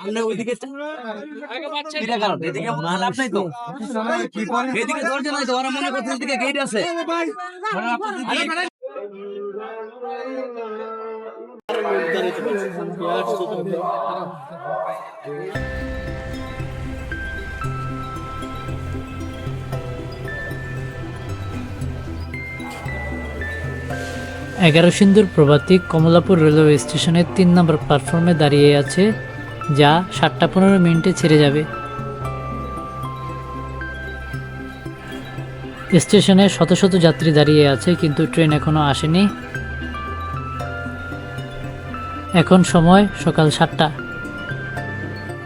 আমরা ওইদিকে এদিকে লাভ নাই তো। এদিকে দরজা নাই তো ওরা মনে করছে এদিকে গেট আছে। ওরা আপনাদের দিকে- এগারো সিন্দুর প্রভাতী কমলাপুর রেলওয়ে স্টেশনের তিন নম্বর প্ল্যাটফর্মে দাঁড়িয়ে আছে যা সাতটা পনেরো মিনিটে ছেড়ে যাবে। স্টেশনে শত শত যাত্রী দাঁড়িয়ে আছে, কিন্তু ট্রেন এখনও আসেনি। এখন সময় সকাল সাতটা।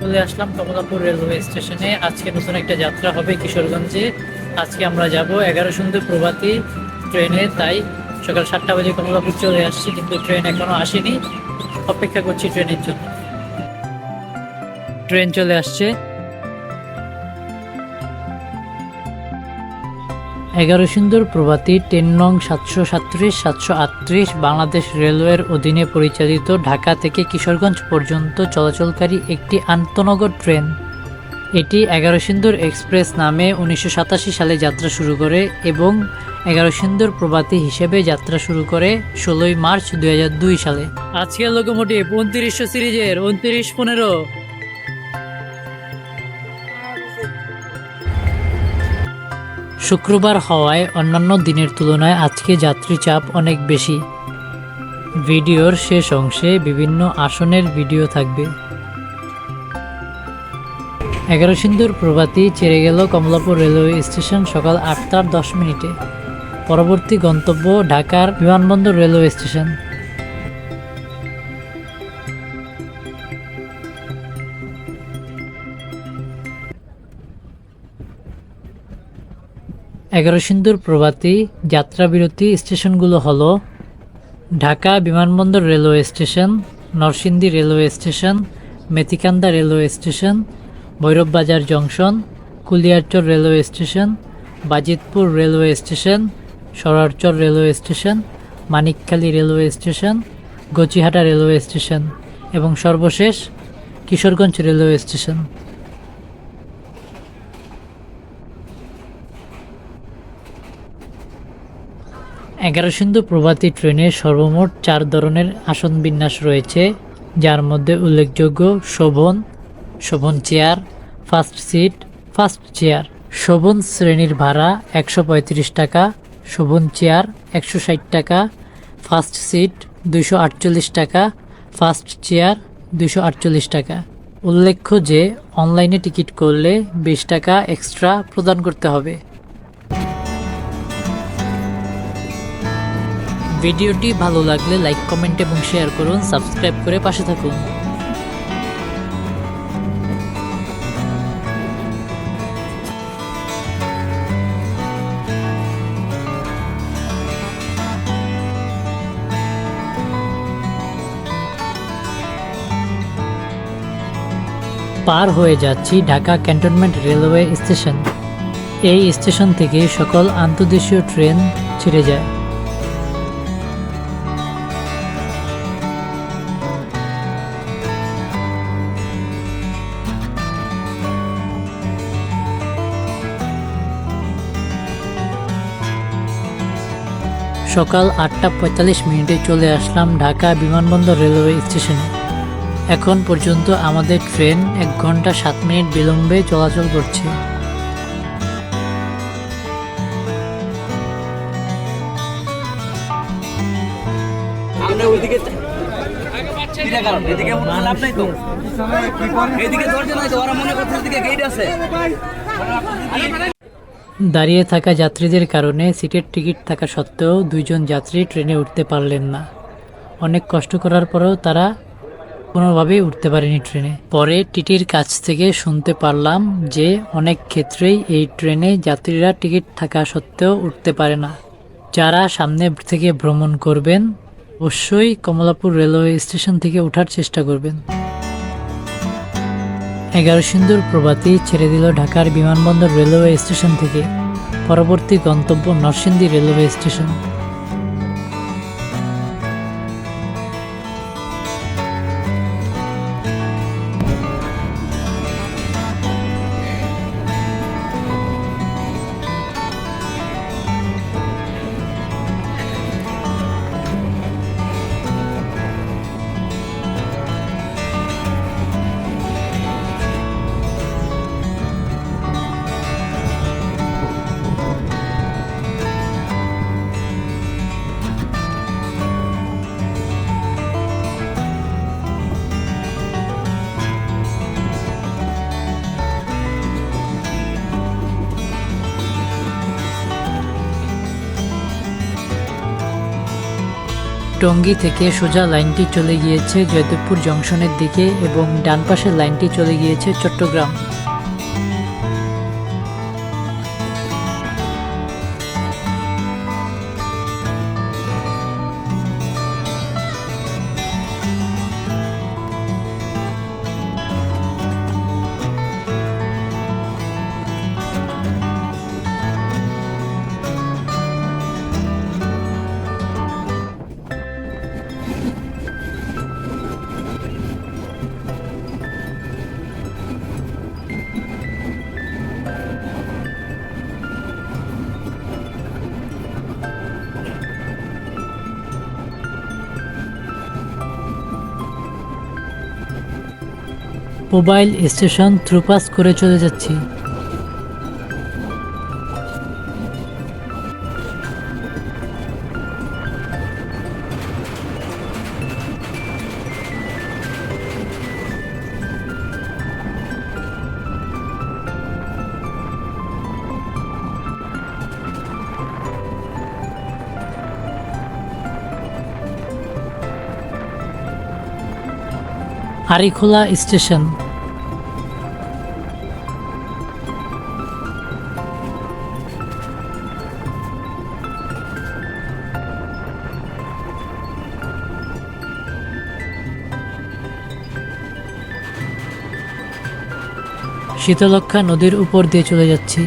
চলে আসলাম কমলাপুর রেলওয়ে স্টেশনে। আজকে নতুন একটা যাত্রা হবে কিশোরগঞ্জে। আজকে আমরা যাব এগারো সুন্দর প্রভাতী ট্রেনে, তাই সকাল সাতটা বাজে কমলাপুর চলে আসছি, কিন্তু ট্রেন এখনও আসেনি। অপেক্ষা করছি ট্রেনের জন্য। ট্রেন চলে আসছে। এগারো সুন্দর প্রভাতী, টেন নং সাতশো সাতত্রিশ, সাতশো আটত্রিশ, বাংলাদেশ রেলওয়ের অধীনে পরিচালিত ঢাকা থেকে কিশোরগঞ্জ পর্যন্ত চলাচলকারী একটি আন্তনগর ট্রেন। এটি এগারো সিন্দুর এক্সপ্রেস নামে উনিশশো সাতাশি সালে যাত্রা শুরু করে এবং এগারো সিন্দুর প্রভাতী হিসেবে যাত্রা শুরু করে ষোলোই মার্চ দুই হাজার দুই সালে। আজকের লোকোমোটিভ উনত্রিশশো সিরিজের উনত্রিশ পনেরো শুক্রবার হওয়ায় অন্যান্য দিনের তুলনায় আজকে যাত্রী চাপ অনেক বেশি। ভিডিওর শেষ অংশে বিভিন্ন আসনের ভিডিও থাকবে। এগারো সিন্দুর প্রভাতী ছেড়ে গেল কমলাপুর রেলওয়ে স্টেশন সকাল আটটার দশ মিনিটে। পরবর্তী গন্তব্য ঢাকার বিমানবন্দর রেলওয়ে স্টেশন। এগারো সিন্দুর প্রভাতী যাত্রাবিরতি স্টেশনগুলো হলো ঢাকা বিমানবন্দর railway station, Narsingdi railway station, Methikanda railway station, Bhairab Bazar junction, Kuliarchar railway station, Bajitpur railway station Sararchar railway station, Manikkhali railway station, Gachihata railway station এবং সর্বশেষ কিশোরগঞ্জ রেলওয়ে স্টেশন। এগারো সিন্ধু প্রভাতী ট্রেনে সর্বমোট চার ধরনের আসন বিন্যাস রয়েছে, যার মধ্যে উল্লেখযোগ্য Shovan Shovan chair, first seat, first chair, Shovan শ্রেণির ভাড়া একশো পঁয়ত্রিশ টাকা, শোভন চেয়ার একশো ষাট টাকা, ফার্স্ট সিট দুশো টাকা, ফার্স্ট চেয়ার দুশো টাকা। উল্লেখ্য যে, অনলাইনে টিকিট করলে বিশ টাকা এক্সট্রা প্রদান করতে হবে। ভিডিওটি ভালো লাগলে লাইক, কমেন্ট এবং শেয়ার করুন। সাবস্ক্রাইব করে পাশে থাকুন। পার হয়ে যাচ্ছি ঢাকা ক্যান্টনমেন্ট রেলওয়ে স্টেশন। এই স্টেশন থেকে সকল আন্তর্দেশীয় ট্রেন ছেড়ে যায়। সকাল আটটা পঁয়তাল্লিশ মিনিটে চলে আসলাম ঢাকা বিমানবন্দর রেলওয়ে স্টেশনে। এখন পর্যন্ত আমাদের ট্রেন এক ঘণ্টা সাত মিনিট বিলম্বে চলাচল করছে। এদিকে মনে করছে দাঁড়িয়ে থাকা যাত্রীদের কারণে সিটের টিকিট থাকা সত্ত্বেও দুইজন যাত্রী ট্রেনে উঠতে পারলেন না। অনেক কষ্ট করার পরেও তারা কোনোভাবেই উঠতে পারেনি ট্রেনে। পরে টিটির কাছ থেকে শুনতে পারলাম যে অনেক ক্ষেত্রেই এই ট্রেনে যাত্রীরা টিকিট থাকা সত্ত্বেও উঠতে পারে না। যারা সামনে থেকে ভ্রমণ করবেন, অবশ্যই কমলাপুর রেলওয়ে স্টেশন থেকে ওঠার চেষ্টা করবেন। এগারো সিন্দুর প্রভাতী ছেড়ে দিল ঢাকার বিমানবন্দর রেলওয়ে স্টেশন থেকে। পরবর্তী গন্তব্য নরসিংদী রেলওয়ে স্টেশন। টঙ্গী থেকে সোজা লাইনটি চলে গিয়েছে জয়দেবপুর জংশনের দিকে এবং ডান পাশের লাইনটি চলে গিয়েছে চট্টগ্রাম। মোবাইল স্টেশন থ্রুপাস করে চলে যাচ্ছি। আরিখোলা স্টেশন। শীতলক্ষা নদীর উপর দিয়ে চলে যাচ্ছি।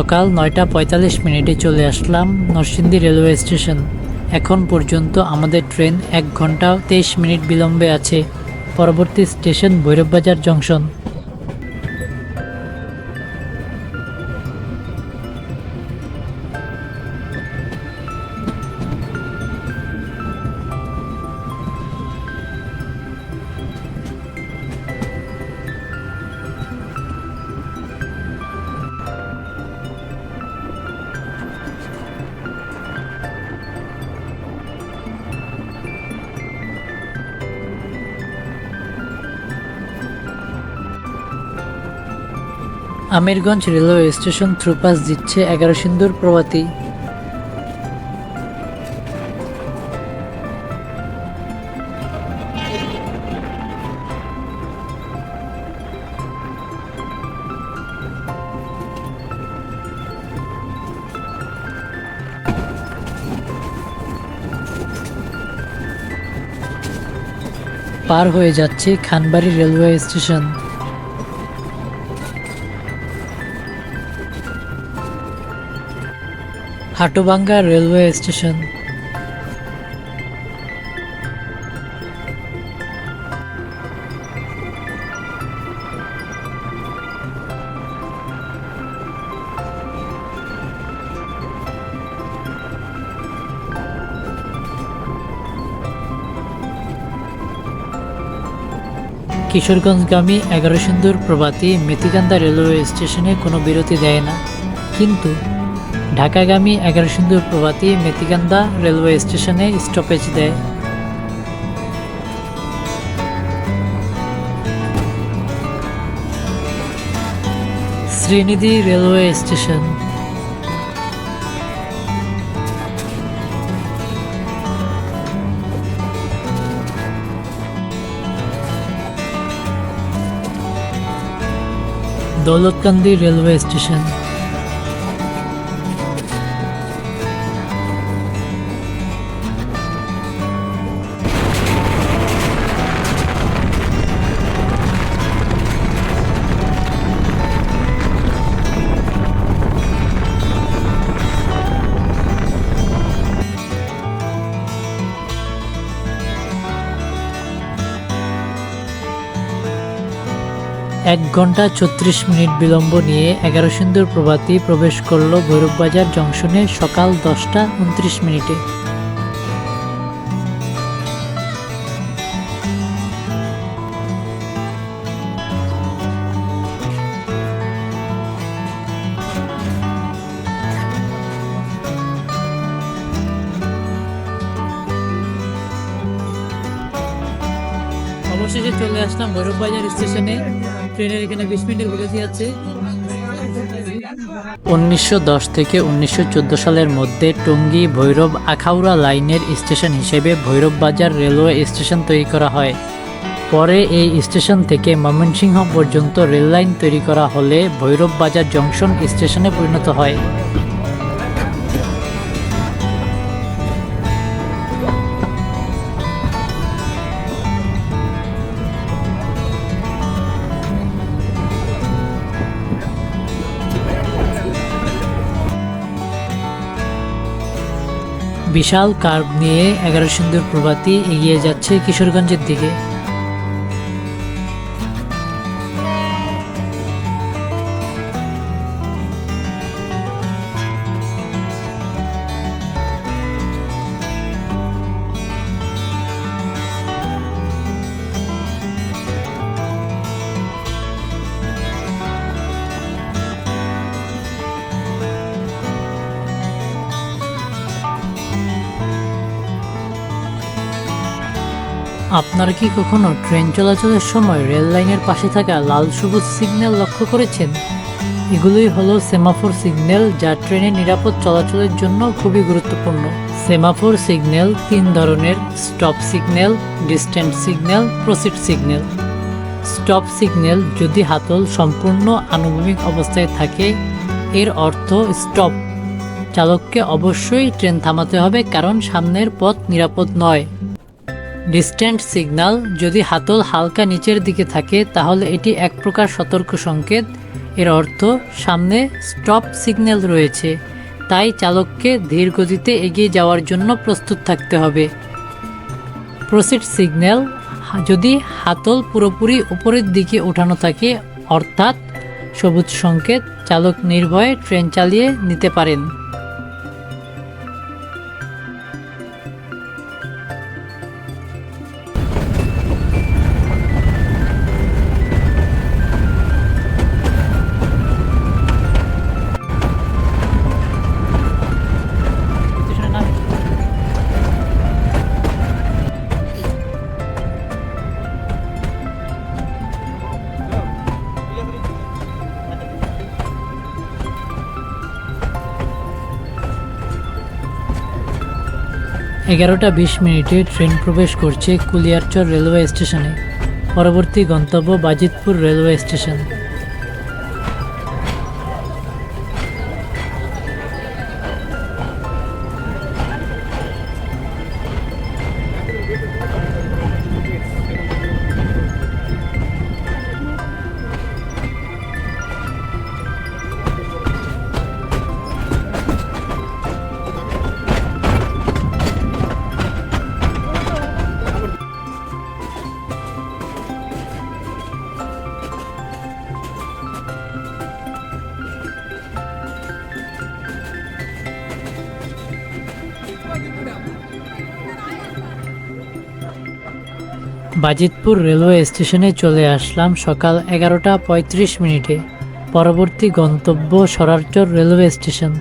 সকাল নয়টা পঁয়তাল্লিশ মিনিটে চলে আসলাম নরসিংদী রেলওয়ে স্টেশন। এখন পর্যন্ত আমাদের ট্রেন এক ঘণ্টা তেইশ মিনিট বিলম্বে আছে। পরবর্তী station Bhairab Bazar junction. Amirganj railway station through pass দিচ্ছে এগারো সিন্দুর প্রভাতী। পার হয়ে যাচ্ছে Khanbari railway station. Hatubhanga railway station. কিশোরগঞ্জগামী এগারো সিন্দুর প্রভাতী মেথিকান্দা রেলওয়ে স্টেশনে কোনো বিরতি দেয় না। কিন্তু ঢাকাগামী এগারো সিন্দুর প্রভাতী মেথিকান্দা রেলওয়ে স্টেশনে স্টপেজ দেয়। Srinidhi railway station. Daulatkandi railway station. এক ঘণ্টা ছত্রিশ মিনিট বিলম্ব নিয়ে এগারো সিন্দুর প্রভাতী প্রবেশ করল ভৈরববাজার জংশনে সকাল দশটা উনত্রিশ মিনিটে। অবশেষে চলে আসলাম ভৈরববাজার স্টেশনে। ট্রেনের এখানে বিশ মিনিটের বিরতি আছে। উনিশশো থেকে উনিশশো চোদ্দ সালের মধ্যে টঙ্গী ভৈরব আখাউড়া লাইনের স্টেশন হিসেবে ভৈরব বাজার রেলওয়ে স্টেশন তৈরি করা হয়। পরে এই স্টেশন থেকে ময়মনসিংহ পর্যন্ত রেললাইন তৈরি করা হলে ভৈরব বাজার জংশন স্টেশনে পরিণত হয়। বিশাল কার্ভ নিয়ে এগারো সিন্ধুর প্রভাতি এগিয়ে যাচ্ছে কিশোরগঞ্জের দিকে। আপনারা কি কখনো ট্রেন চলাচলের সময় রেল লাইনের পাশে থাকা লাল সবুজ সিগন্যাল লক্ষ্য করেছেন? এগুলোই হলো সেমাফোর সিগন্যাল যা ট্রেনের নিরাপদ চলাচলের জন্য খুবই গুরুত্বপূর্ণ। সেমাফোর সিগন্যাল তিন ধরনের, stop signal, distant signal proceed signal. Stop signal যদি হাতল সম্পূর্ণ আনুভূমিক অবস্থায় থাকে, এর অর্থ স্টপ। চালককে অবশ্যই ট্রেন থামাতে হবে কারণ সামনের পথ নিরাপদ নয়। ডিস্ট্যান্ট সিগনাল যদি হাতল হালকা নিচের দিকে থাকে, তাহলে এটি এক প্রকার সতর্ক সংকেত। এর অর্থ, সামনে স্টপ সিগন্যাল রয়েছে। তাই চালককে ধীর গতিতে এগিয়ে যাওয়ার জন্য প্রস্তুত থাকতে হবে। প্রসিড সিগন্যাল যদি হাতল পুরোপুরি উপরের দিকে ওঠানো থাকে, অর্থাৎ সবুজ সংকেত, চালক নির্ভয়ে ট্রেন চালিয়ে নিতে পারেন। এগারোটা বিশ মিনিটে ট্রেন প্রবেশ করছে কুলিয়ারচর রেলওয়ে স্টেশনে। পরবর্তী গন্তব্য Bajitpur railway station. Bajitpur railway স্টেশনে চলে আসলাম সকাল এগারোটা পঁয়ত্রিশ মিনিটে। পরবর্তী গন্তব্য সরারচর রেলওয়ে স্টেশন।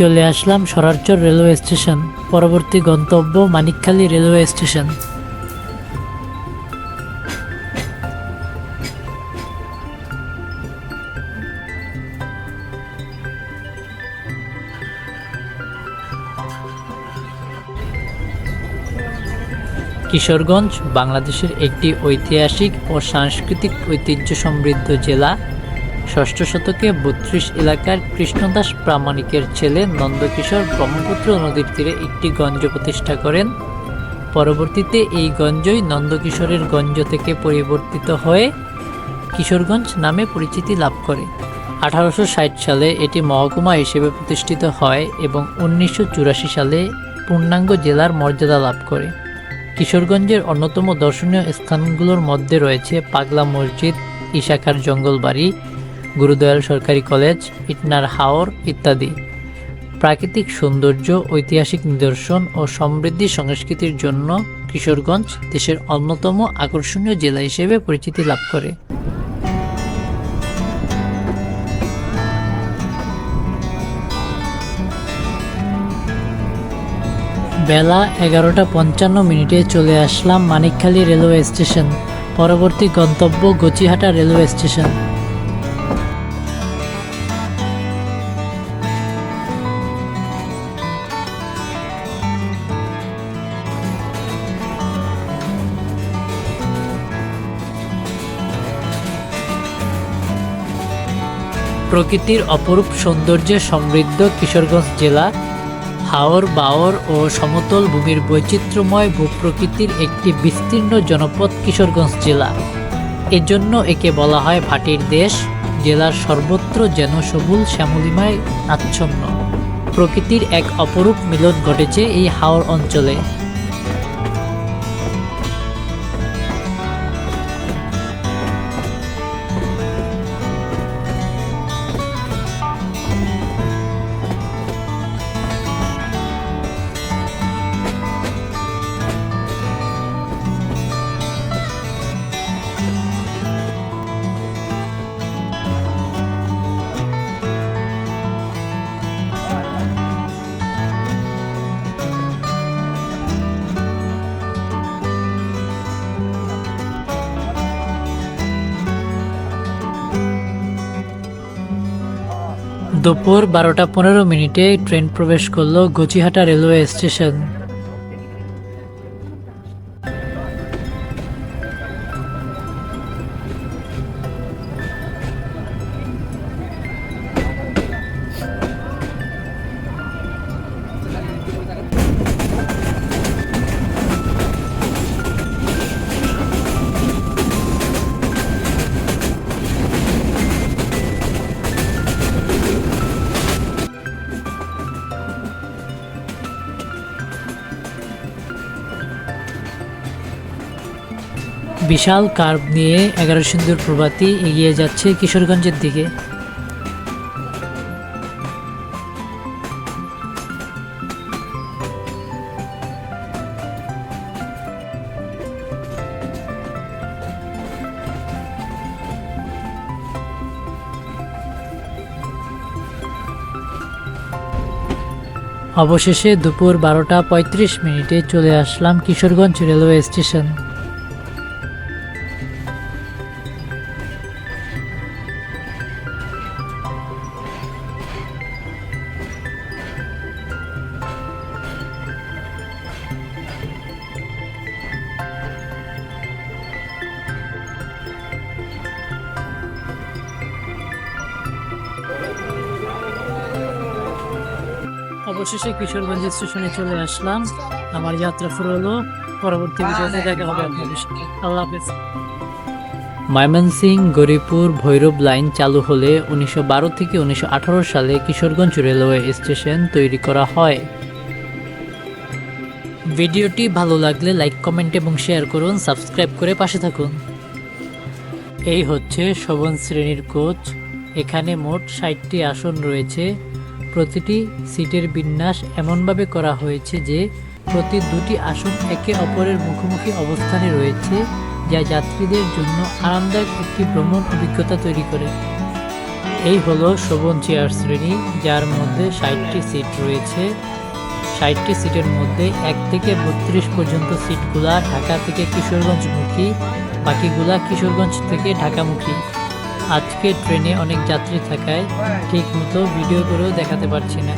চলে আসলাম সরারচর রেলওয়ে স্টেশন, পরবর্তী গন্তব্য মানিকখালী রেলওয়ে স্টেশন। কিশোরগঞ্জ, বাংলাদেশের একটি ঐতিহাসিক ও সাংস্কৃতিক ঐতিহ্য সমৃদ্ধ জেলা। ষষ্ঠ শতকে বত্রিশ এলাকার কৃষ্ণদাস প্রামাণিকের ছেলে নন্দকিশোর ব্রহ্মপুত্র নদীর তীরে একটি গঞ্জ প্রতিষ্ঠা করেন। পরবর্তীতে এই গঞ্জই নন্দকিশোরের গঞ্জ থেকে পরিবর্তিত হয়ে কিশোরগঞ্জ নামে পরিচিতি লাভ করে। আঠারোশো ষাট সালে এটি মহকুমা হিসেবে প্রতিষ্ঠিত হয় এবং উনিশশো চুরাশি সালে পূর্ণাঙ্গ জেলার মর্যাদা লাভ করে। কিশোরগঞ্জের অন্যতম দর্শনীয় স্থানগুলোর মধ্যে রয়েছে পাগলা মসজিদ, ইশাখার জঙ্গলবাড়ি গুরুদয়াল সরকারি কলেজ, ইটনার হাওর ইত্যাদি। প্রাকৃতিক সৌন্দর্য, ঐতিহাসিক নিদর্শন ও সমৃদ্ধি সংস্কৃতির জন্য কিশোরগঞ্জ দেশের অন্যতম আকর্ষণীয় জেলা হিসেবে পরিচিতি লাভ করে। বেলা এগারোটা পঞ্চান্ন মিনিটে চলে আসলাম মানিকখালী রেলওয়ে স্টেশন। পরবর্তী গন্তব্য গচিহাটা রেলওয়ে স্টেশন। প্রকৃতির অপরূপ সৌন্দর্যে সমৃদ্ধ কিশোরগঞ্জ জেলা, হাওর, বাওর ও সমতল ভূমির বৈচিত্র্যময় ভূপ্রকৃতির একটি বিস্তীর্ণ জনপদ কিশোরগঞ্জ জেলা। এজন্য একে বলা হয় ভাটির দেশ, জেলার সর্বত্র যেন সবুল শ্যামলিমায় আচ্ছন্ন। প্রকৃতির এক অপরূপ মিলন ঘটেছে এই হাওর অঞ্চলে। দুপুর বারোটা পনেরো মিনিটে ট্রেন প্রবেশ করল গুচিহাটা রেলওয়ে স্টেশন। বিশাল কার্ভ নিয়ে এগারো সুন্দর প্রভাতি এগিয়ে যাচ্ছে কিশোরগঞ্জের দিকে। অবশেষে দুপুর বারোটা পঁয়ত্রিশ মিনিটে চলে আসলাম কিশোরগঞ্জ রেলওয়ে স্টেশন। অবশেষে কিশোরগঞ্জ স্টেশনে চলে আসলাম। আমার যাত্রা শুরু হলো। পরবর্তী ভিডিওতে দেখা হবে আপনাদের সাথে। আল্লাহ হাফেজ। ময়মনসিং গরিপুর, ভৈরব লাইন চালু হলে উনিশশো বারো থেকে উনিশশো আঠারো সালে কিশোরগঞ্জ রেলওয়ে স্টেশন তৈরি করা হয়। ভিডিওটি ভালো লাগলে লাইক, কমেন্ট এবং শেয়ার করুন। সাবস্ক্রাইব করে পাশে থাকুন। এই হচ্ছে শোভন শ্রেণির কোচ। এখানে মোট ষাটটি আসন রয়েছে। প্রতিটি সিটের বিন্যাস এমনভাবে করা হয়েছে যে প্রতি দুটি আসন একে অপরের মুখোমুখি অবস্থানে রয়েছে, যা যাত্রীদের জন্য আরামদায়ক একটি ভ্রমণ অভিজ্ঞতা তৈরি করে। এই হলো শোভন চেয়ার শ্রেণি, যার মধ্যে ষাটটি সিট রয়েছে। ষাটটি সিটের মধ্যে এক থেকে বত্রিশ পর্যন্ত সিটগুলা ঢাকা থেকে কিশোরগঞ্জমুখী, বাকিগুলা কিশোরগঞ্জ থেকে ঢাকামুখী। আজকে ট্রেনে অনেক যাত্রী থাকায় ঠিক মতো ভিডিও করেও দেখাতে পারছি না।